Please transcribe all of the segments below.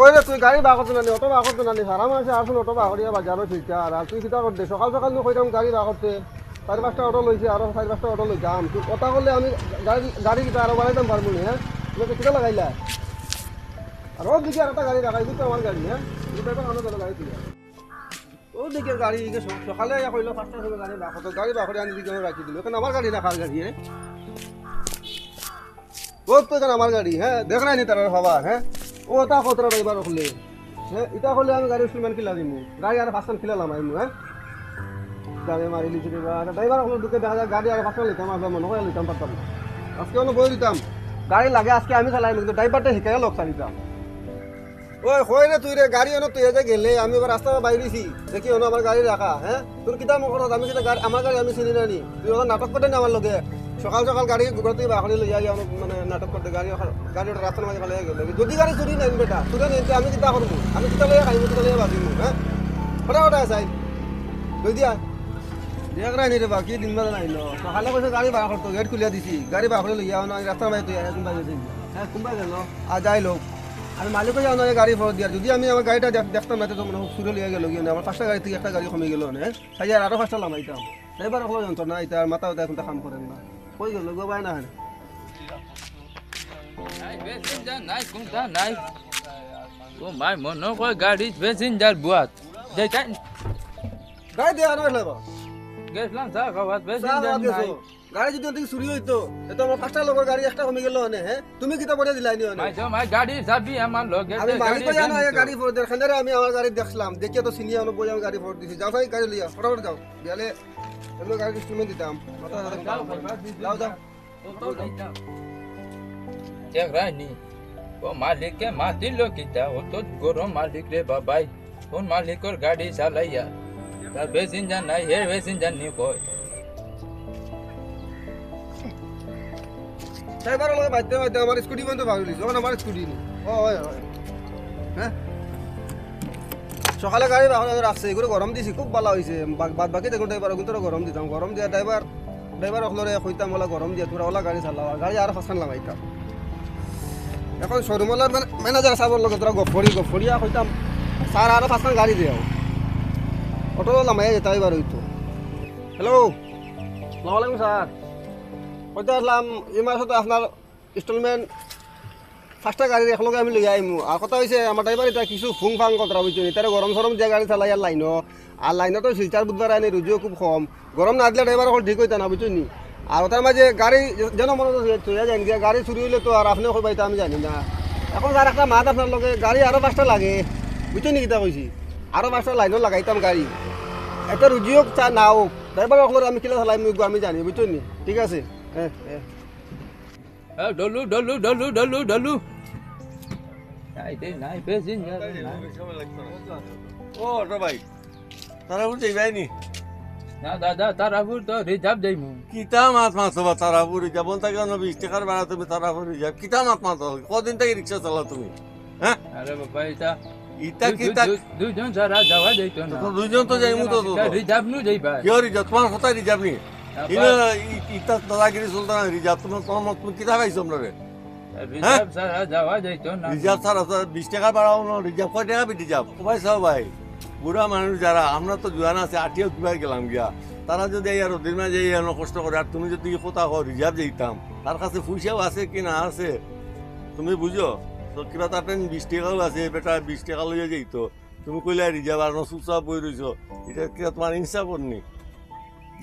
কই রে তুই গাড়ি বাগত নানি অটো বাগত নানি সারা মানুষে আসুন অটো বাগরিয়া বাজারও ফিরছে আর তুই কিতা করতে সকাল সকাল নু কইতাম গাড়ি বাগতে চারি পাঁচটা অটো লইছে আরও চারি পাঁচটা অটো লই যাম। তুই কথা করলে আমি গাড়ি গাড়ি কিতা আরও বাড়াইতাম পারব নি হ্যাঁ তুমি তো কিতা লাগাইলা? আর ও দিকে আর একটা গাড়ি লাগাই তো আমার গাড়ি হ্যাঁ তুই তো কোনো গাড়ি তুই ও দিকে গাড়ি সকালে কইলো পাঁচটা সময় গাড়ি বাগত গাড়ি বাগরে আনি দিকে রাখি দিল। কেন আমার গাড়ি রাখার গাড়ি হ্যাঁ ও তো আমার গাড়ি হ্যাঁ দেখ নাই নি তার হবা হ্যাঁ ও তা কতটা ড্রাইভার হলে? হ্যাঁ এটা হলে আমি গাড়ি ইনস্টলমেন্ট কিলা দিমু। গাড়ি আর পাঁচখান কিলালাম আমি হ্যাঁ গাড়ি মারি লিছি ড্রাইভার হলে ঢুকে দেখা যায় গাড়ি আর পাঁচখান লিতাম আসলে মনে হয় লিতাম পারতাম না। আজকে অন্য বই দিতাম গাড়ি লাগে, আজকে আমি চালাই কিন্তু ড্রাইভারটা শিখাই লোক চালিতাম ওই কই রে তুই রে, গাড়ি অন, তুই যে গেলে, আমি এবার রাস্তা বাইরেছি দেখি অন আমার গাড়ি রাখা হ্যাঁ তোর কিতা মোক কথা আমি কিতা গাড়ি আমার গাড়ি আমি চিনি নানি তুই ওখানে নাটক করতে না আমার লগে? সকাল সকাল গাড়ি ঘর থেকে বাহরি লইয়া আমার মানে নাটক করতে, গাড়ি গাড়ি রাস্তার মাঝে ফেলে গেল। যদি গাড়ি চুরি নাই বেটা, চুরি নাই আমি কিতা করব? আমি কিতা লইয়া খাইব কিতা লইয়া বাজিব হ্যাঁ? ওটা ওটা চাই। লই দিয়া। দেখ নাই রে বাকি দিন বেলা নাই ন। সকালে কৈছে গাড়ি বাহ করতো গেট খুলিয়া দিছি। গাড়ি বাহরে লইয়া না রাস্তার মাঝে তুই কোনবা গেছে হ্যাঁ কোনবা গেল আর যাই লোক আমি মালিকও যাও না গাড়ি ফেরত দিয়ার যদি আমি আমার গাড়িটা দেখ- দেখতাম না তো মানে সুরে লিয়ে গেল গিয়ে আমার পাঁচটা গাড়ি থেকে একটা গাড়ি কমে গেল, না? সাই আর আরও পাঁচটা লামাইতাম ড্রাইভার হলো যন্ত্রণা এটা মাথা এখন কাম করেন না কই গেল গোবাই না নাই প্যাসেঞ্জার নাই কোনটা নাই। ও মাই মনে কয় গাড়ি প্যাসেঞ্জার বুয়াত। যেটা গাড়ি দেওয়া না লাগবে গেছিলাম চা খাওয়াত প্যাসেঞ্জার নাই। গাড়ি যদি ওদিকে চুরি হইতো এটা আমার পাঁচটা লোকের গাড়ি একটা কমে গেল না হ্যাঁ তুমি কিতা পড়ে দিলাই নি তো মাই গাড়ি চাবি আমার লগে আমি মালিক জানি তো। গাড়ি ফোর দেখান আমি আমার গাড়ি দেখলাম। দেখিয়ে তো চিনিয়ে অনেক বই আমি গাড়ি ফোর দিছি। যাও ভাই গাড়ি লিয়া ফটাফট যাও। বিয়ালে এগুলো গাড়ি ইনস্ট্রুমেন্ট দিতাম। যাও যাও। দেখ রাইনি ও মালিককে মাতিল কিতা? ও তো গরম মালিক রে বাবাই। কোন মালিকর গাড়ি চালাইয়া? তার প্যাসেঞ্জার নাই হে প্যাসেঞ্জার নি কয়। ড্রাইভার লগে বাধ্য বাধ্য আমার স্কুটি বন্ধ ভাবি লিছি ওখানে আমার স্কুটি নি। ও হয় হয়। হ্যাঁ? সকালে গাড়ি বাহন রাখছে এগুলো গরম দিছি খুব ভালো হয়েছে বাদ বাকি দেখুন ড্রাইভার কিন্তু গরম দিতাম। গরম দিয়া ড্রাইভার ড্রাইভার অকলরে কইতাম ওলা গরম দিয়া তোরা ওলা গাড়ি চালাও গাড়ি আর ফাঁসান লাগাইতাম এখন শোরুমলার ম্যানেজার সাহেবের লগে তোরা গফরি গফরিয়া কইতাম স্যার আরও ফাঁসান গাড়ি দিও অটো লামাই যেতে এবার হইতো হ্যালো সালামালাইকুম স্যার কইতে আসলাম এই মাসে তো আপনার ইনস্টলমেন্ট ফার্স্টটা গাড়ি একলগে আমি লই আইমু। আর কথা হয়েছে আমার ড্রাইভার এটা কিছু ফুং ফাং বুঝছ নি তারা গরম সরম দিয়ে গাড়ি চালাই আর লাইনও আর লাইনতো শিলচার বুধবার আইনি রুজিও খুব কম। গরম না দিলে ড্রাইভার অকল ঠিক হইতা না বুঝছ নি? আর তার মাঝে গাড়ি যেন মনে চলে যায় গিয়া গাড়ি চুরি হইলে তো আর আপনি কইবাইতা আমি জানি না। এখন আর একটা মাত আপনার লগে, গাড়ি আরও পাঁচটা লাগে। বুঝছ নি কিতা কইছি আরও পাঁচটা লাইনও লাগাইতাম গাড়ি। একটা রুজিও চা না হোক ড্রাইভার অকল আমি কিলা চালাই আমি জানি বুঝছ নি? ঠিক আছে? হ্যাঁ এ, ডলু ডলু ডলু ডলু ডলু নাই দে নাই প্যাসেঞ্জার নাই ও অটো ভাই তারাপুর যাইবাই নি না দাদা তারাপুর তো রিজার্ভ যাইমু কিতা মাছ মাছ হবা তারাপুর যাবন তাকে অন্য বিশ টাকার ভাড়া তুমি তারাপুর যাব কিতা মাছ মাছ হবা কদিন থেকে রিক্সা চালাও তুমি হ্যাঁ আরে বাবা এটা দু- কিতা দুজন ছাড়া যাওয়া যাইত না দুইজন তো যাইমু তো রিজার্ভ নু যাইবা কিয় রিজার্ভ তোমার কোথায় রিজার্ভ নি ইনো ইটা দাদাগিরি চলতে রিজার্ভ তোমার তোমার তুমি কিতা পাইছো আপনারে রিজার্ভ ছাড়া যাওয়া যাইত না রিজার্ভ ছাড়া তো বিশ টাকা বাড়াও না রিজার্ভ কয় টাকা রিজার্ভ ভাই সব ভাই বুড়া মানুষ যারা আমরা তো জোয়ান আছে আটিও দুবার গেলাম গিয়া তারা যদি এই আর দিন মাঝে এই এনো কষ্ট করে আর তুমি যদি কোথাও হও রিজার্ভ যেতাম তার কাছে পয়সাও আছে কি না আছে তুমি বুঝো তো কিবা তাতে বিশ টাকাও আছে বেটা বিশ টাকা লইয়া যেত তুমি কইলে রিজার্ভ আর চুপচাপ বই রইছ এটা কিবা তোমার হিংসা করনি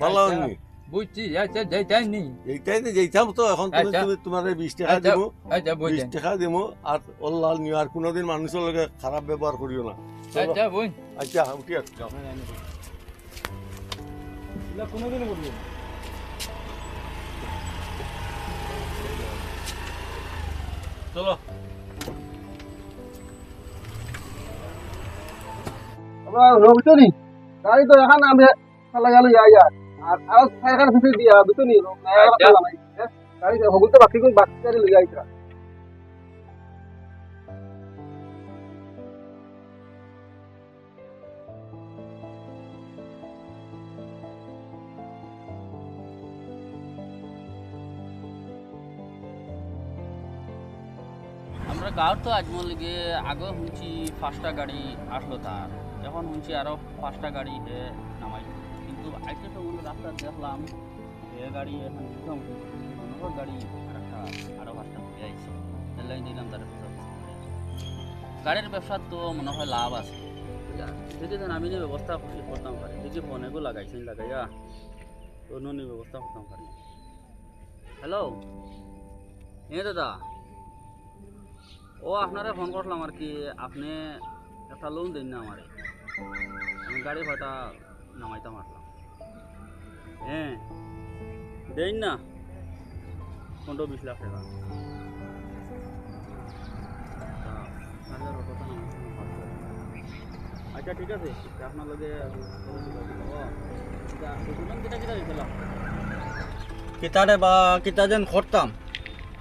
ভালো আচ্ছা। বুঝছি আচ্ছা যাইতাই নি যাইতাই নি যাইতাম তো এখন তুমি তুমি তোমার বিশ টাকা দিব আচ্ছা বিশ টাকা দিব আর অল্লাল নিও আর কোনোদিন মানুষের লগে খারাপ ব্যবহার করিও না। আচ্ছা বোন আচ্ছা উঠি আসছি কোনোদিন বলব চলো। লোকজনই গাড়ি তো এখন আমি গেল যাই আর আর আর এখানে ফিসে দিয়া বুঝছ নি গাড়ি হগুল তো বাকি কোন বাকি গাড়ি লই আইতা আমরা গাঁৱত তো আজমল লেগে আগে শুনছি পাঁচটা গাড়ি আসলো তার। এখন শুনছি আরও পাঁচটা গাড়ি দেখলাম এ গাড়ি এখন গাড়ি আরও দিলাম তার গাড়ির ব্যবসার তো মনে হয় লাভ আছে। দেন আমি ব্যবস্থা করি করতাম পারি। দেখি ফোনেগো লাগাইছেন লাগাইয়া অন্য ব্যবস্থা করতাম পারি হ্যালো এ দাদা? ও, আপনারা ফোন করলাম আর কি, আপনি একটা লোন দিন না আমারে। আমি গাড়ি ভাড়া নামাইতাম আসলাম হ্যাঁ। দেন না। পনেরো বিশ লাখ টাকা। আচ্ছা ঠিক আছে। আপনার বা, কিতা যেন করতাম।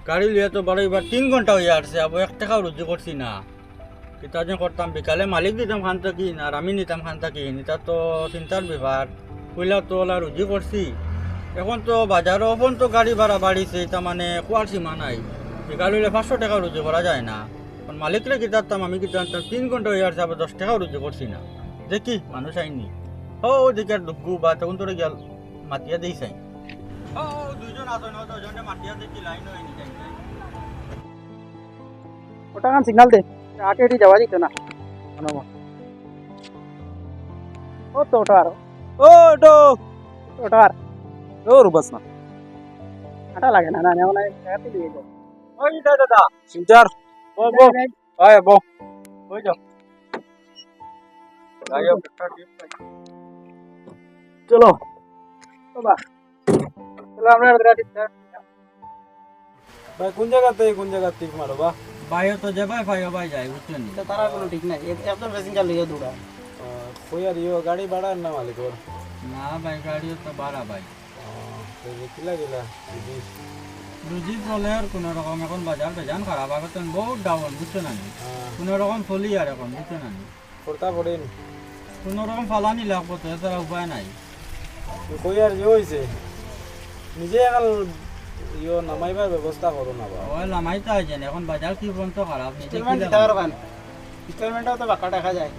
গাড়ি লিয়ে তো বারো এবার তিন ঘণ্টা হয়ে আসছে আবার এক টাকাও রুজি করছি না। কিতা যেন করতাম, বিকালে মালিক দিতাম খান থাকি আর আমি নিতাম খান থাকি নিতা তো চিন্তার ব্যাপার। কইলা তো ওলা রুজি করছি এখন তো বাজারও এখন তো গাড়ি ভাড়া বাড়িছে তা মানে কোয়ার সীমা নাই হইলে পাঁচশো টাকা রুজি করা যায় না। মালিকরে কিতারতাম আমি কিতারতাম তিন ঘণ্টা হয়ে আসছে আবার দশ টাকাও রুজি করছি না দেখি মানুষ আইনি ও দেখি আর দুগ্গু বা তখন তোরে গেল মাতিয়া দিই চাই। ও দুইজন আছে না দুজনে মাতিয়া দেখি লাইন হয়নি ওটা কান সিগনাল দে। আটে আটে যাওয়া যেত না। ও তো ওটা আর ও তো ওটা আর ও রুবাস না আটা লাগে না না নেও না একাতে দিয়ে যাও ওই দাদা দাদা সিন্টার বো বো আয় বো ওই যাও গাড়ি চলো বাবা চলো আমরা রাতে ভাই কোন জায়গাতে কোন জায়গাতে মারো বা ভাইও তো যাবাই ভাইও ভাই যাই বুঝছেন তো তারা কোনো ঠিক নাই আর ইও গাড়ি ভাড়া না মালিক ওর না ভাই গাড়িও তো ভাড়া ভাই কিলা গেলা রুজি চলে আর কোনো রকম এখন বাজার বেজান খারাপ আগতে বহুত ডাউন বুঝছ না কোনো রকম চলি আর এখন বুঝছ না করতা পড়েন কোনো রকম ফালানি লাগবো তো এছাড়া উপায় নাই কই আর ইয়ে হয়েছে নিজে এখন ইয়ে নামাইবার ব্যবস্থা করো না বা ওই লামাই তো এখন বাজার কি পর্যন্ত খারাপ নিজে কি ইনস্টলমেন্ট দিতে লাগাবো? পারবেন ইনস্টলমেন্টও তো বাক্কা দেখা যায়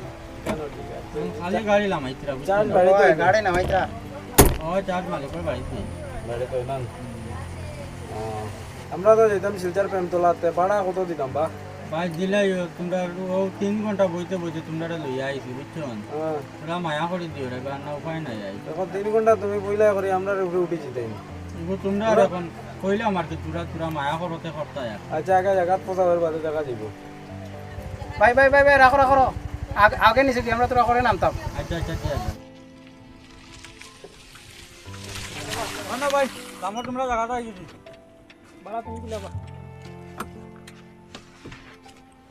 আমরা তো যেতাম শিলচার প্রেম তোলাতে ভাড়া কত দিতাম বা ভাই দিলাই তোমরা ও তিন ঘণ্টা বইতে বইতে তোমরা লইয়া আইছি বুঝছ তোরা মায়া করে দিও রে কারণ উপায় নাই আই এখন তিন ঘণ্টা তুমি বইলা করে আমরা উপরে উঠে যেতাম এগুলো তোমরা আর এখন কইলাম আর কি তোরা তোরা মায়া করতে করতে আচ্ছা আগে জায়গাত পচাবার বাদে জায়গা দিব ভাই ভাই ভাই ভাই রাখো রাখো রাখো। আগ- আগে নিচে কি আমরা তোরা করে নামতাম। আচ্ছা আচ্ছা ঠিক আছে না ভাই কামড় তোমরা জায়গাটা আইছি ভাড়া তুমি দিলে বা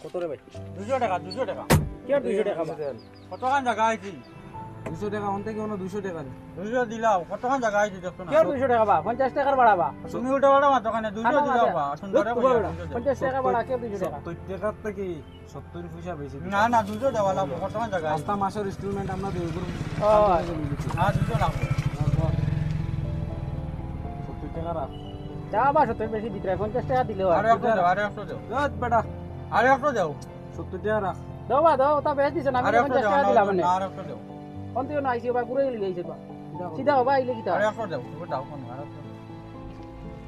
কত রে ভাই? দুশো টাকা দুশো টাকা। কে দুশো টাকা? কত কতখান জায়গা আইছি দুশো টাকা হন থেকে দুশো টাকা দুশো দিলাও কতখান জায়গা আইছি দেখো না? কি আর দুইশো টাকা বা পঞ্চাশ টাকার ভাড়া বা তুমি উঠে বেড়া মাত্র কানে? দুশো দিলাও বা সুন্দরে দুশো। পঞ্চাশ টাকা ভাড়া কি আর দুইশো টাকা? সত্তর টাকার থেকে সত্তর পয়সা বেশি। না না দুশো দেওয়া লাগবো কতখান জায়গা পাঁচটা মাসের ইনস্টলমেন্ট আমরা দেব না দুশো লাগবো সত্তর টাকা রাখ। যা বা সত্তর বেশি দিতে পঞ্চাশ টাকা দিলেও। আরে একশো দাও আরে একশো দাও। বেটা। আরে একশো দাও। সত্তর টাকা রাখ। দাও বা দাও তা বেশ দিছে না আমি পঞ্চাশ টাকা দিলাম মানে আর একশো দাও। থেকে না আইসি বা ঘুরে গেলি গেছে বা সিধা হবা আইলে কিতা আরে একশো দাও তুমি দাও কোন আর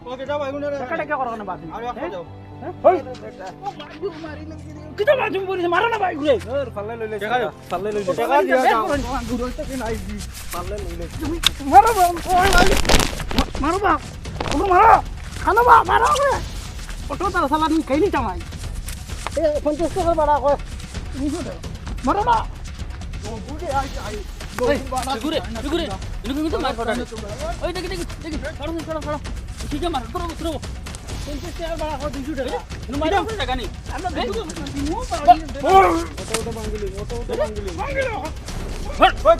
ওকে যাও এগুলো রে টাকা টাকা করো না বাদ। আরে টাকা দিয়া যাও। পঞ্চাশ টাকা কয়। টাকা মারো না। Gure, gure. Ini gue tuh marah. Oh, ini ini ini. Kalau nih, kalau kalau. Sih jangan marah, terus terus. Tentu saya marah kau tujuh deh. Ini marah pun tak nih. Anda bingung, bingung. Otot otot manggilin, otot otot manggilin. Manggilin.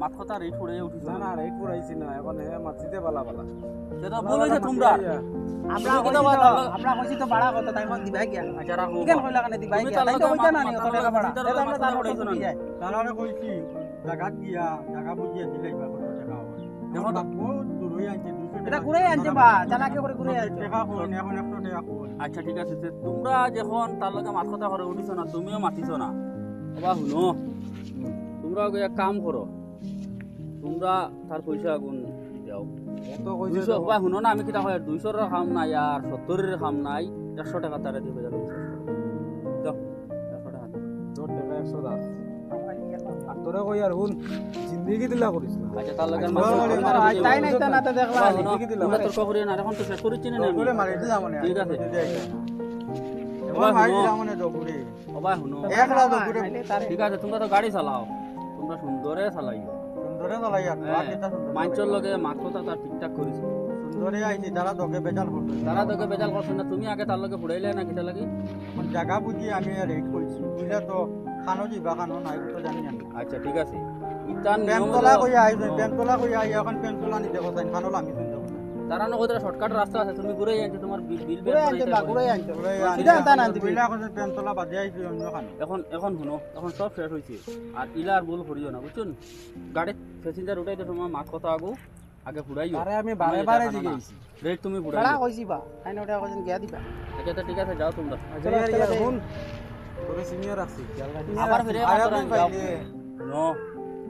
মাথ কথা রেট উড়ে উঠিস না না rate পুরাইছি না এখন হে মাছিতে বালা বালা সেটা ভুল হয়েছে তোমরা। আমরা কইছি তো আমরা কইছি তো ভাড়া কত তাই মত দিবাই গিয়া আচ্ছা রাখো কেন কইলা কানে তুমি গিয়া তাই তো কইতা না নি কত টাকা ভাড়া এটা আমরা তার কত মাথা- দিয়াই কইছি জাগাত গিয়া জাগা বুঝিয়ে দিলে এবার কত টাকা হবে দেখো এখন বহুত দূর আনছে দুশো এটা ঘুরে আনছে বা চালাকি করে ঘুরে আনছে। টাকা কইনি এখন একশো টাকা কই আচ্ছা ঠিক আছে তে তোমরা যখন তার লগে মাথ কথা করে উঠিছ না তুমিও মাতিছ না। এবার শুনো। তোমরা এক কাম করো। তোমরা তার পয়সা আগুন দাও। এত দুইশো? বা শুনো না আমি কিটা হয় দুইশোর খাম নাই আর সত্তরের খাম নাই? একশো টাকা তারা দিবে যাবে। একশো টাকা একশো দাস আর কই আর হুন জিন্দিগি দিলা করিস না। আচ্ছা তার লগে আচ্ছা, তাই নাই তা না তো দেখলা জিন্দিগি দিলা তোমরা তর্ক করিও না এখন তো শেষ করেছি না। মারি মানে ঠিক আছে। এবার মারি মানে ঠিক আছে তোমরা তো গাড়ি চালাও। তোমরা সুন্দরে চালাইও। সুন্দরে চালাই আর হ্যাঁ, মাঞ্চর লগে মাথ তার ঠিকঠাক করেছে। সুন্দরে আইছি তারা তোকে বেজাল করবে তারা তোকে বেজাল করছে না তুমি আগে তার লগে ফুড়াইলে না কিটা লাগি? জায়গা বুঝি আমি রেট করছি বুঝলে তো খানো জি খানো নাই তো জানি আচ্ছা ঠিক আছে। ইতান নিয়ম পেনতলা হলো- কই আই পেনতলা কই আই এখন পেনতলা নিতে কথা খানো আমি তারা নগদ শর্টকাট রাস্তা আছে তুমি ঘুরে যাইছো তোমার বিল বিল ঘুরে আনছে বা ঘুরে আনছে সিধা আনতা না দিবি বুঝলা কথা পেনতলা বাজে আইছি অন্য খানো এখন এখন শুনো এখন সব শেষ হয়েছে আর ইলার ভুল করিও না বুঝছ? গাড়ি প্যাসেঞ্জার উঠাইতে সময় মাছ কথা আগু? আগে ফুড়াইও আরে আমি বারে বারে জিগেছি রেট তুমি ভাড়া ফুড়াইও কইছি বা আইন ওটা কইছেন গিয়া দিবা। আচ্ছা তো ঠিক আছে যাও তোমরা। আচ্ছা হুন তোরে সিনিয়র আছি আবার ফিরে আরে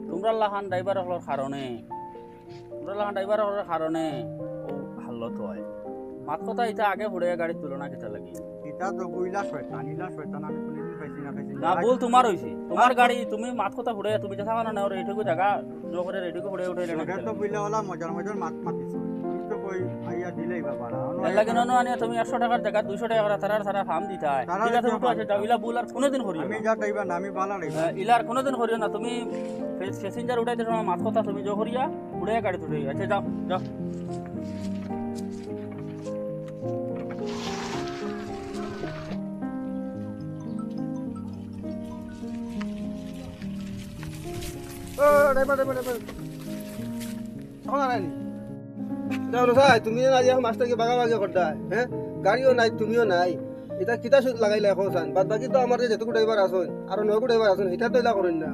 তোমরা লাখান ড্রাইভার হলোর কারণে। তোমরা লাখান ড্রাইভার হলোর কারণে। ও হয় মাত কথা এটা আগে ফুড়ে গাড়ির তুলনা কেটা লাগি এটা তো কইলা শয়তান ইলা শয়তান আমি কোনদিন পাইছি না পাইছি না। ভুল তোমার হইছে। তোমার গাড়ি তুমি মাত কথা ফুড়ে তুমি যা থাকা না ওর এইটুকু জায়গা জোরে রেডিকো ফুড়ে উঠাইলে না ওটা তো কইলা ওলা মজার মজার মাত মাতিছ। আমি তো কই আইয়া দিলেই বাবা এর লাগে নন আনিয়া তুমি একশো টাকার জায়গা দুইশো টাকা করে তারা সারা ফার্ম দিতে হয়। তারা ঠিক আছে উঠো ইলা ভুল আর কোনোদিন করিও আমি না। যা টাইবা না আমি বালা রে হ্যাঁ, ইলার কোনোদিন করিও না। তুমি প্যাসেঞ্জার উঠাইতে সময় মাত কথা তুমি জো করিয়া উড়ে গাড়ি তুলে আচ্ছা যাও যাও। তুমি মাস্টারকে বাগা বাগা করতা হ্যাঁ? গাড়িও নাই তুমিও নাই। এটা কিতা সুদ লাগাইলে এখন চান? বাদ বাকি তো আমার যেটুকু ড্রাইভার আসুন আর নয়কু ড্রাইভার আসুন এটা তো এটা করেন না।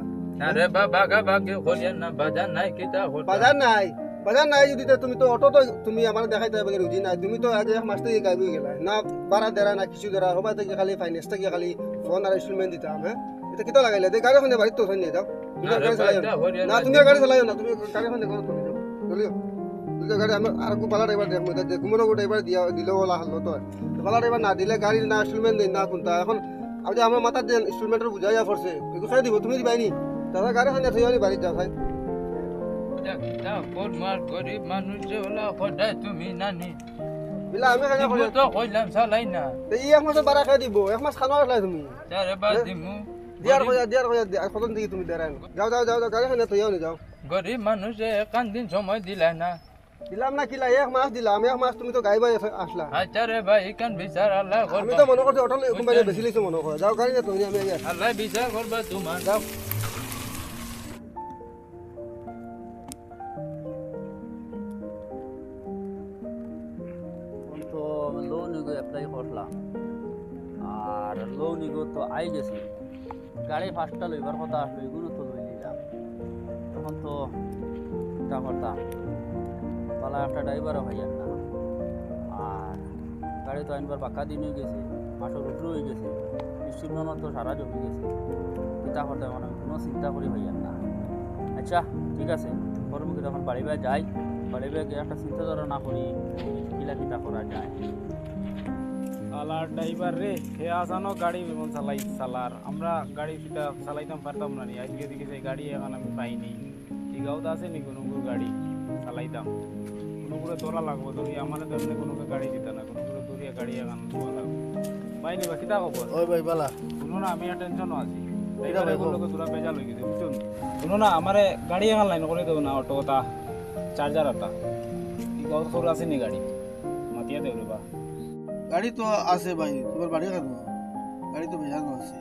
আরে বাবা গা বাগে হলিয়া না বাজার নাই কিতা হল বাজার নাই বাজার নাই যদি তুমি তো অটো তো তুমি আমার দেখাইতে হবে রুজি নাই তুমি তো আজ মাস্টার গাইবি গেলা। না বাড়া দেরা না কিছু দেরা সবাই থেকে খালি ফাইন্যান্স থেকে খালি ফোন আর ইনস্টলমেন্ট দিতাম হ্যাঁ এটা কিতা লাগাইলে? দে গাড়ি ওখানে বাড়িতে তো ওখানে নিয়ে যাও। না। না তুমি গাড়ি চালাইও না তুমি গাড়ি ওখানে করো তুমি চলিও। গাড়ি আমার আর কো ড্রাইভার দেখো এটা ড্রাইভার দিয়া। দিলে ওলা হালো তো। বালা ড্রাইভার না দিলে গাড়ি না ইনস্টলমেন্ট না কোনটা। এখন যে আমার মাথার যে ইনস্টলমেন্টের বুঝাইয়া পড়ছে এগুলো খাই দিব তুমি দিবাইনি দাদা গাড়ি ওখানে থইও নি বাড়ি যাও কোন গরিব মানুষ ওলা খোদাই তুমি নানি। বিলা আমি খাই তো কইলাম চালাই না। এই এক মাসের বারা খাই দিব এক মাস খানো আসলাই তুমি। তারে বা দিমু। দিয়ার কইয়া দিয়ার কইয়া কতদিন দিকে তুমি দেরাই যাও যাও যাও যাও, গাড়ি ওখানে থইও নি যাও। গরিব মানুষে একান দিন সময় দিলা না। দিলাম না কিলা এক মাস দিলাম এক মাস তুমি তো গাইবাই আসলা। আচ্ছা রে ভাই ইকান বিচার আল্লাহ আমি করবা তো মনে করছি অটল কোম্পানি বেশি লিখছো মনে করে। যাও গাড়ি তুমি আমি আগে আল্লাহ বিচার করবা তোমার। যাও। তো লোন ইগো অ্যাপ্লাই করলাম। আর লোন তো আই গেছে। গাড়ি ফার্স্টটা লইবার কথা আসলো এগুলো তো লই নিলাম। তখন তো এটা করতাম, পালা একটা ড্রাইভারও ভাইয়ার না। আর গাড়ি তো আইনবার পাক্কা দিন হয়ে গেছে, মাসের উপরে হয়ে গেছে স্টিমনও তো সারা জমে গেছে। চিন্তা করতে মানে কোনো চিন্তা করি ভাইয়ার না। আচ্ছা ঠিক আছে কর্মকে যখন বাড়ি বাড়ি যাই, বাড়ি গিয়ে একটা চিন্তা না করি কিলা কিতা করা যায়। সালার ড্রাইভার রে হে আসানো গাড়ি এমন চালাই সালার আমরা গাড়ি সেটা চালাইতাম পারতাম না নি। আজকে দিকে সেই গাড়ি এখন আমি পাইনি। দিঘাও তো আছে নি কোনো গাড়ি চালাইতাম। কোনো করে দৌড়া লাগবো দৌড়ি আমার তো এমনি কোনো গাড়ি দিতা না কোনো করে দৌড়িয়ে গাড়ি এখন দেওয়া লাগবে। বাইনি বা কিতা খবর? ওই ভাই বালা। শুনো না আমি টেনশনও আছি। এটা ভাই ড্রাইভারের লোকে তোরা বেজাল হয়ে গেছে বুঝছ শুনো না আমারে গাড়ি এখন লাইন করে দেবো না অটো তা চার্জার একটা গাঁর সরু আছে নি গাড়ি? মাতিয়া দেব রে বা। গাড়ি তো আছে ভাই তোমার বাড়ি কেন? গাড়ি তো ভেজানো আছে।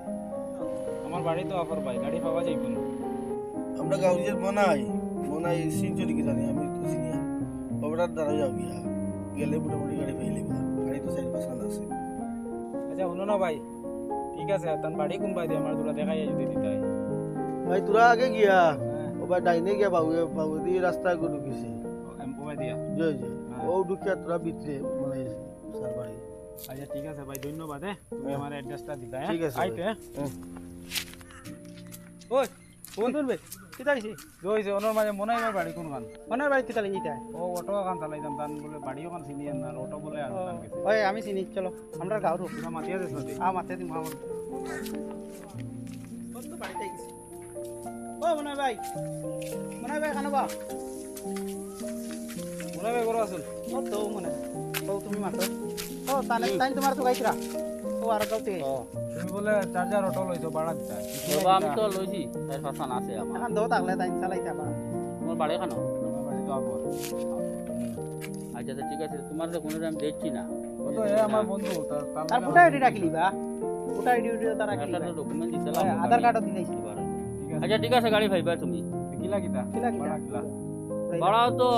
আমার বাড়ি তো অফার ভাই গাড়ি পাওয়া যাইব না আমরা গাউরিয়ার বনাই বনাই সিনচুরি কি জানি আমি তো চিনি খবরার দ্বারা যাও গিয়া গেলে মোটামুটি গাড়ি পাইলে গাড়ি তো চারি পাঁচখান আছে। আচ্ছা শুনো না ভাই ঠিক আছে তার বাড়ি কোন বাই দিয়ে? আমার তোরা দেখাই যদি দিতে হয়। ভাই তোরা আগে গিয়া ও ভাই ডাইনে গিয়া বাবু বাবু দিয়ে রাস্তায় গো ঢুকিছে এম্পোবাই দিয়া? জয় জয়। হ্যাঁ। ও ঢুকিয়া তোরা ভিতরে মানে স্যার বাড়ি আচ্ছা ঠিক আছে ভাই ধন্যবাদ হ্যাঁ। তুমি আমার অ্যাড্রেসটা দিতা হ্যাঁ। ঠিক আছে আইতে ভাই। হ্যাঁ। হ্যাঁ। ওই ফোন ধরবে? কিতা হইছে জইছে ওনার মাঝে মনে হয় বাড়ি কোন গান ওনার বাড়ি কিতা লাগিয়ে ও অটো গান চালাইতাম তান বলে বাড়িও গান চিনি না অটো বলে আনতাম গেছে। ওই আমি চিনি চলো। আমরা গাঁর পুরা মাতিয়া দেশ নদী আ মাতে দিম আমার বাড়িতে গেছি ও মনে ভাই মনে ভাই কেন বা মনে হয় বড় আসল ও তো মনে ও তুমি মাতো। তো লইছি আছে আমার। এখন দো থাকলে তাই চালাইতে পারা। তোমার বাড়ি খানো আমার বাড়ি তো আপর আচ্ছা আচ্ছা ঠিক আছে তোমার তো কোনো টাইম দেখছি না। ও তো এ আমার বন্ধু তার তার আইডি রাখিলি বা? ফুটা আইডি তার রাখিলি একটা ডকুমেন্ট দিতে আধার কার্ডও দিলাইছি ঠিক আছে। আচ্ছা ঠিক আছে গাড়ি ভাইবা তুমি। কিলা কিতা কিলা? কিলা ভাড়াও তো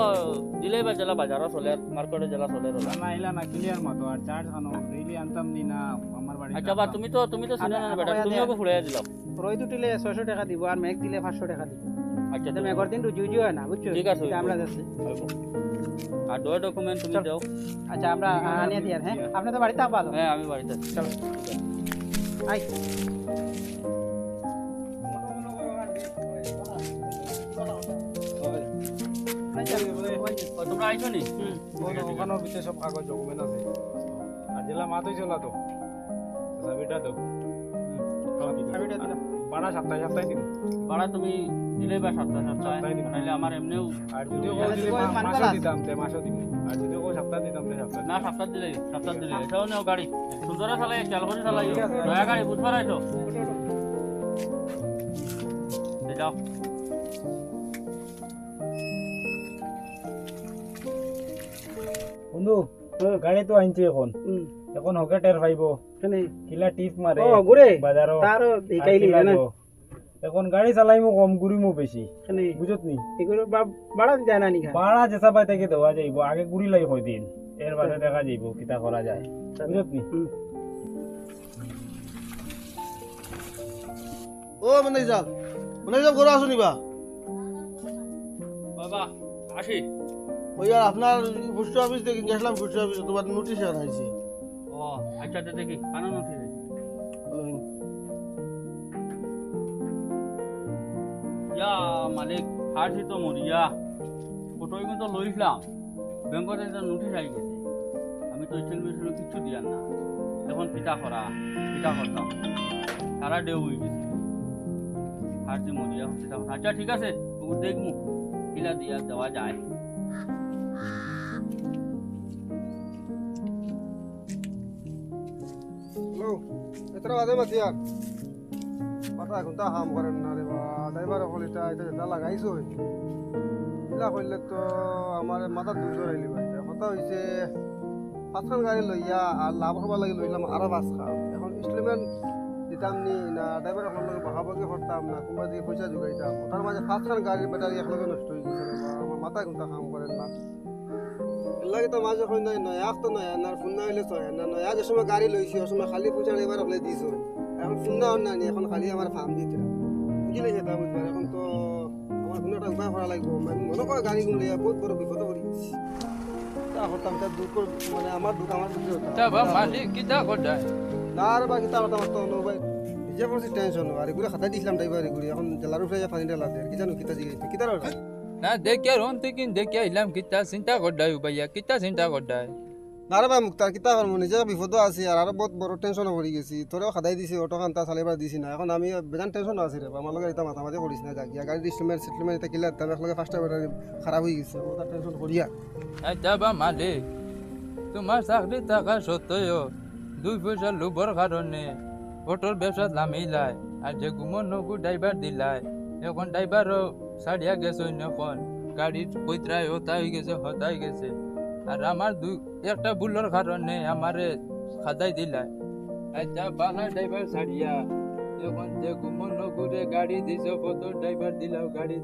দিলেই বা জেলা বাজারও চলে মার্কেটে জেলা চলে রোলা না ইলা না ক্লিয়ার মাতো আর চার্জ খানো ডেইলি আনতাম নি না আমার বাড়ি আচ্ছা বা তুমি তো তুমি তো চিনো না বেটা তুমিও ফুরাইয়া দিলাম রই দুটিলে ছয়শো টাকা দিব আর মেঘ দিলে পাঁচশো টাকা দিব। আচ্ছা তুমি মেঘর দিন রুজি হয় না বুঝছ? ঠিক আছে, এটা আমরা যাচ্ছি। আর দয় ডকুমেন্ট তুমি দাও। আচ্ছা আমরা আনিয়ে দিয়ার হ্যাঁ? আপনি তো বাড়িতে আপালো হ্যাঁ আমি বাড়িতে চলো। আই তোমরা আইছো নি? ওখানের ভিতরে সব কাগজ ডকুমেন্ট আছে। আর জেলা মাত হয়েছিল তো? চাবিটা তো ভাড়া সপ্তাহে সপ্তাহে দিন ভাড়া তুমি দিলেই বা সপ্তাহে সপ্তাহে নাহলে আমার এমনিও আর যদি মাসও দিতাম তে মাসও দিব। সপ্তাহ দিতাম তে সপ্তাহ না সপ্তাহ দিলে সপ্তাহ দিলে। এটাও নেও গাড়ি। সুন্দর চালাই চাল করে চালাই দয়া গাড়ি বুঝবার আইছো। যাও। বন্ধু গাড়ি তো আনছি এখন। এখন হকে টের পাইব। কিলা টিপ মারে ও ঘুরে বাজারও তারও দেখাইলি না এখন গাড়ি চালাইমু কম ঘুরিমু বেশি কেনে? বুঝত নি? এগুলো বাড়া যায় না নিখা ভাড়া যেসা পাই তাকে দেওয়া যাইব। আগে ঘুরি লাই হয় দিন। এর বাদে দেখা যাইব কিতা করা যায়। বুঝত নি? ও মানে যাও মানে যাও ঘরে আসুনি বা বাবা আসি ওই আর আপনার পোস্ট অফিস থেকে গেছিলাম পোস্ট অফিসে তোমার নোটিশ আনাইছি ও আচ্ছা তো দেখি কানুন উঠে ইয়া মালিক হারছি তো মরিয়া ফটোই কিন্তু লইছিলাম। ব্যাংকতে একটা নোটিশ আই গেছে। আমি তো স্টিল মিস্টিল কিচ্ছু দিয়ার না। এখন পিতা করা পিতা করতাম। সারা ডেউ হয়ে গেছে। হারছি মরিয়া পিতা করা। আচ্ছা ঠিক আছে দেখমু। কিলা দিয়া দেওয়া যায়। এতটা বাজে মাতি আর। কথা এখন তা হাম বা, ড্রাইভার হল এটা এটা যেটা লাগাইছো ইলা করলে তো আমার মাথা দুধ ধরাইলি ভাই। কথা হয়েছে পাঁচখান গাড়ি লইয়া আর লাভ হবার লাগে লইলাম আরও পাঁচ খাম এখন ইনস্টলমেন্ট দিতাম নি না, ড্রাইভার এখন লগে বহাবকি করতাম না কোনবা দিয়ে পয়সা যোগাইতাম। তার মাঝে পাঁচখান গাড়ির ব্যাটারি নষ্ট হয়ে গেছে মাথা কোনটা কাম করেন না। লাগে তো মাঝে কই নাই নয়া তো নয়া না ফুন্না হইলে ছয় না নয়া যে সময় গাড়ি লইছি ওই সময় খালি পয়সা এবার হলে দিছ। এখন হন না নি, এখন খালি আমার ফার্ম দিতে বুঝলে সেটা বুঝবার এখন তো আমার কোনো একটা উপায় করা লাগবে মানে মনে করে গাড়ি গুলো বহুত বড় বিপদ পড়ি তা হতাম তা দুঃখ মানে আমার দুঃখ আমার দুঃখ হতাম তা বা মালিক কিতা করতায় না আর বাকি কথা আমার তো হলো ভাই নিজে পড়ছি টেনশন আর এগুলো খাতাই দিছিলাম ড্রাইভার এগুলি এখন জেলার উপরে পানি ডালা দেয় কি জানো কিতা কিতার অর্ডার না দেখিয়া রন থেকে দেখিয়া ইলাম কিতা চিন্তা করতায় ভাইয়া কিতা চিন্তা করতায় না রে ভাই মুক্তার কিতা করব নিজে বিপদ আছে আর আরও বহুত বড় টেনশনও পড়ে গেছি। তোরেও খাদাই দিছি অটো খান্তা চালাইবার দিছি না। এখন আমি বেজান টেনশনও আছি রে আমার লগে এটা মাথা মাথা করিস না জাগিয়া গাড়ির ইনস্ট্রুমেন্ট সেটেলমেন্ট এটা কিলার তার লগে ফার্স্ট খারাপ হয়ে গেছে ওটা টেনশন করিয়া আচ্ছা বা মালিক তোমার চাকরি থাকা সত্ত্বেও দুই পয়সা লোভর কারণে অটোর ব্যবসা নামিলাই আর যে গুমন নগু ড্রাইভার দিলাই এখন ড্রাইভারও ছাড়িয়া গেছে এখন গাড়ির পৈত্রায় হতা গেছে হতা হয়ে গেছে। আর আমার দুই, একটা ভুলের কারণে আমারে খাদাই দিলা। আচ্ছা বালা ড্রাইভার ছাড়িয়া এখন যে গুমন নগুরে গাড়ি দিছ, কত ড্রাইভার দিলাও গাড়ি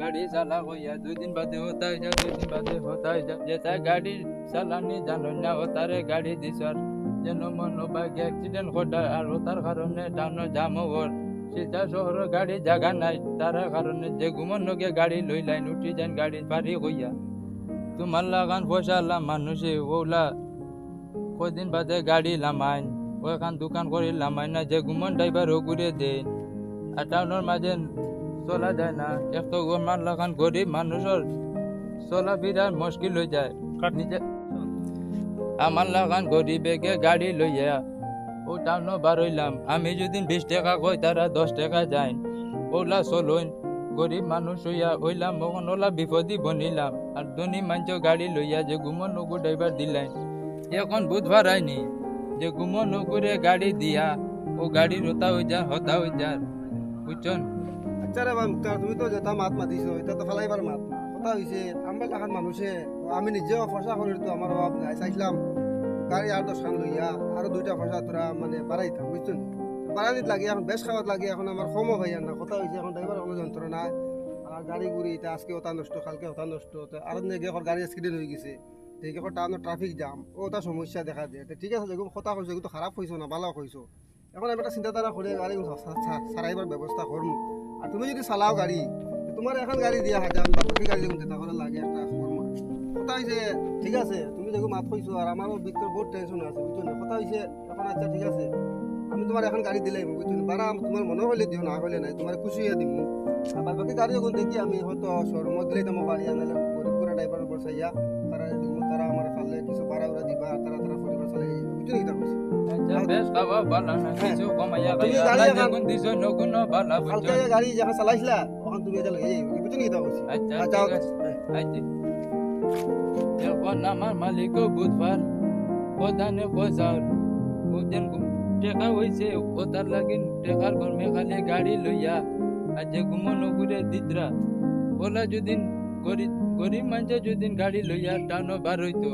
গাড়ি চালা কইয়া দুই দিন বাদে হতা হয়ে যায়, দুই দিন বাদে হতা হয়ে যায় যেটা গাড়ি চালানি জানো না ওতারে গাড়ি দিছ। আর যেন মন বাকি অ্যাক্সিডেন্ট ঘটা আর ওতার কারণে টাউন জাম হওয়ার সিধা শহরের গাড়ি জায়গা নাই তার কারণে যে ঘুমন নগে গাড়ি লই লাইন উঠি যান গাড়ি বাড়ি কইয়া তোমার লাগান পয়সা লাম মানুষে ওলা কদিন বাদে গাড়ি লামাইন ওখান দোকান করে লামাইন না যে ঘুমন ড্রাইভার ঘুরে দেন। আর টাউনের মাঝে চলা যায় না এক তো আমার লাগান গরিব মানুষের চলা ফিরার মুশকিল হয়ে যায়। নিজে আমার লাগান গরিবেকে গাড়ি লইয়া ও টাউনও বারইলাম আমি যদি বিশ টাকা কই, তারা দশ টাকা যাই ওলা চলইন, গরিব মানুষ হইয়া ওইলাম মখন ওলা বিপদি বনিলাম। আর ধনী মাঞ্চ গাড়ি লইয়া যে গুমন নগু ড্রাইভার দিলাই এখন বুধবার আইনি, যে গুমন নগুরে গাড়ি দিয়া, ও গাড়ি রোতা হয়ে যা হতা হয়ে যা বুঝছেন? আচ্ছা রে তুমি তো যেটা মাত মাতিছো, এটা তো মাত। কথা হয়েছে আমরা লাখান মানুষে, আমি নিজেও ফসা করি তো আমার অভাব নাই, চাইছিলাম। গাড়ি আর দশখান লইয়া আরও দুইটা ফসা তোরা মানে বাড়াইতাম বুঝছ নি? বাড়ানিত লাগে, এখন বেশ খাওয়াত লাগে, এখন আমার কমও ভাই না, কথা হয়েছে এখন ড্রাইভার কোনো যন্ত্রণা আর গাড়ি গুড়ি এটা আজকে ওটা নষ্ট, কালকে ওটা নষ্ট আর এখন গাড়ি অ্যাক্সিডেন্ট হয়ে গেছে। দেখে এখন ট্রাফিক জাম ওটা সমস্যা দেখা যায় ঠিক আছে যেগুলো কথা কইছো এগুলো খারাপ হয়েছো না, ভালো হয়েছো এখন আমি একটা চিন্তাধারা করে গাড়ি সারাইবার ব্যবস্থা করব আর তুমি যদি চালাও গাড়ি, তোমার এখন গাড়ি দিয়া হাজার গাড়ি দেখুন লাগে একটা কথা হয়েছে ঠিক আছে তুমি দেখো মাত কইছো আর আমারও ভিতরে বহুত টেনশন আছে বুঝছ না কথা হয়েছে এখন আচ্ছা ঠিক আছে। আমি তোমার এখন গাড়ি দিলাই বুঝছ না বারা তোমার মনে হলে দিও না হলে নাই তোমার খুশি হয়ে দিব আর বাদ বাকি গাড়ি যখন দেখি আমি হয়তো শোরুমত দিলে তোমার বাড়ি আনালে গরিব করে ড্রাইভার বসাইয়া তারা দিব তারা আমার পারলে কিছু ভাড়া উড়া দিবা তারা তারা পরিবার চালাই বুঝছ না কইছি গাড়ি যখন চালাইছিলা ওখান তুমি এটা লগে বুঝছ না কইছি আচ্ছা আচ্ছা এখন আমার মালিক বুধবার প্রধানে বজার ওজন টেকা হয়েছে ও তার লাগে টেকার গরমে খালি গাড়ি লইয়া যে ঘুমন ঘুরে দিদরা ওলা যদি গরিব গরিব মানুষ যদি গাড়ি লইয়া টানো বার হইতো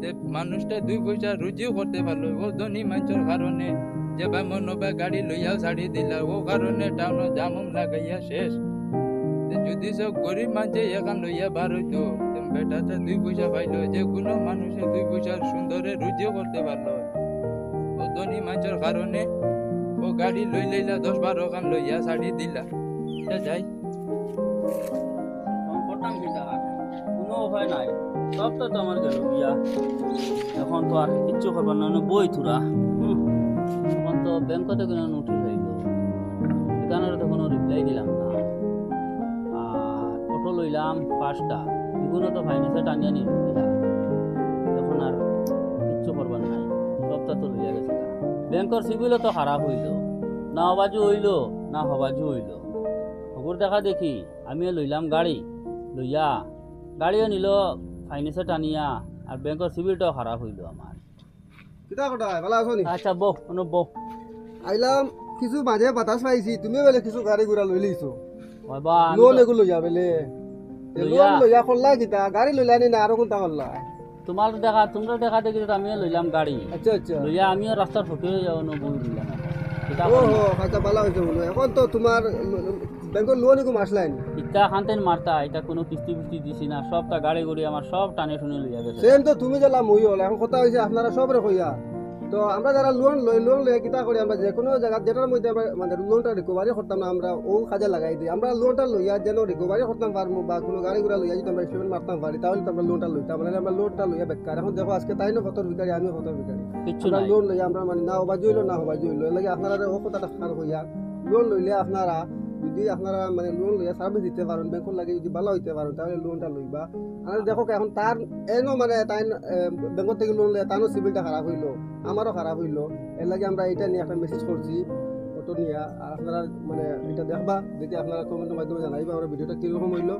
তে মানুষটা দুই পয়সা রুজিও করতে পারল ও ধনী মানুষের কারণে যে বা মনোবা গাড়ি লইয়াও ছাড়ি দিলা ও কারণে টাউন জামুম লাগাইয়া শেষ যদি সব গরিব মানুষে এখান লইয়া বার হইতো তে বেটাটা দুই পয়সা পাইলো, যে কোনো মানুষে দুই পয়সা সুন্দরে রুজিও করতে পারল। ও ধনী মানুষের কারণে ও গাড়ি লই লইলা দশ বারো খান লইয়া ছাড়ি দিলা। যাই। কোনো উপায় নাই। সবটা তো গেল এখন তো আর কিচ্ছু করবার না বই। এখন তো দোকানের তো কোনো আর লইলাম পাঁচটা। এগুলো তো ফাইন্যান্সে টানিয়া নিল এখন আর কিচ্ছু করবার নাই সবটা তো লইয়া গেছে ব্যাংকর সিভিলও তো খারাপ হইল না হবাজু হইল না হবাজু হইল। খবর দেখা দেখি আমিও লইলাম গাড়ি লইয়া গাড়িও নিল ফাইন্যান্সে টানিয়া আর ব্যাংকের সিভিলটাও খারাপ হইল আমার। কিতা কথা ভালো আছো নি? আচ্ছা বহ অনু বহ। আইলাম কিছু মাঝে বাতাস পাইছি তুমি বেলে কিছু গাড়ি ঘোড়া লই লইছো বাবা আমি লোন এগুলো লইয়া বেলে। তে লইয়া? লোন লইয়া করলা কিতা গাড়ি লইলা নি না আরও কোনটা করলা? তোমার দেখা তোমরা দেখা দেখি তো আমিও লইলাম গাড়ি। আচ্ছা আচ্ছা। লইয়া আমিও রাস্তার ফুটে যাও নো বই দিলাম কিতা ও হো ভালো হয়েছে বলো। এখন তো তোমার ব্যাংকের লোন এগুলো আসলাই নি ইটা খানতেন মারতা এটা কোনো কিস্তি ফিস্তি দিছি না সবটা গাড়ি গড়ি আমার সব টানে শুনে লইয়া গেছে। সেম তো তুমি গেলাম মই হল। এখন কথা হয়েছে আপনারা সবরে কইয়া। তো আমরা যারা লোন লই লোন লই কিতা করি আমরা যে কোনো জায়গা যেটার মধ্যে মানে লোনটা রিকভারি করতাম না আমরা ও কাজে লাগাই দিই। আমরা লোনটা লইয়া যেন রিকভারি করতাম পারব বা কোনো গাড়ি ঘোড়া লইয়া যদি আমরা স্টেটমেন্ট মারতাম পারি তাহলে তো আমরা লোনটা লইতাম। মানে আমরা লোনটা লইয়া বেকার। এখন দেখো আজকে তাই না কত ভিকারি আমিও কত ভিকারি আমরা লোন লইয়া আমরা মানে না হবা জইলো না হবা জইলো। লাগে আপনারা ও কথাটা খার হইয়া। লোন লইলে আপনারা যদি আপনারা মানে লোন লইয়া সার্ভিস দিতে পারেন ব্যাংকের লাগে যদি ভালো হইতে পারেন তাহলে লোনটা লইবা। আর দেখো এখন তার এনো মানে তাই ব্যাংক থেকে লোন লইয়া তারও সিভিলটা খারাপ হইল। আমারও খারাপ হইল। এর লাগে আমরা এটা নিয়ে একটা মেসেজ করছি অটো নিয়ে। আর আপনারা মানে এটা দেখবা, যদি আপনারা কমেন্টের মাধ্যমে জানাইবা, আমরা ভিডিওটা কীরকম হইল।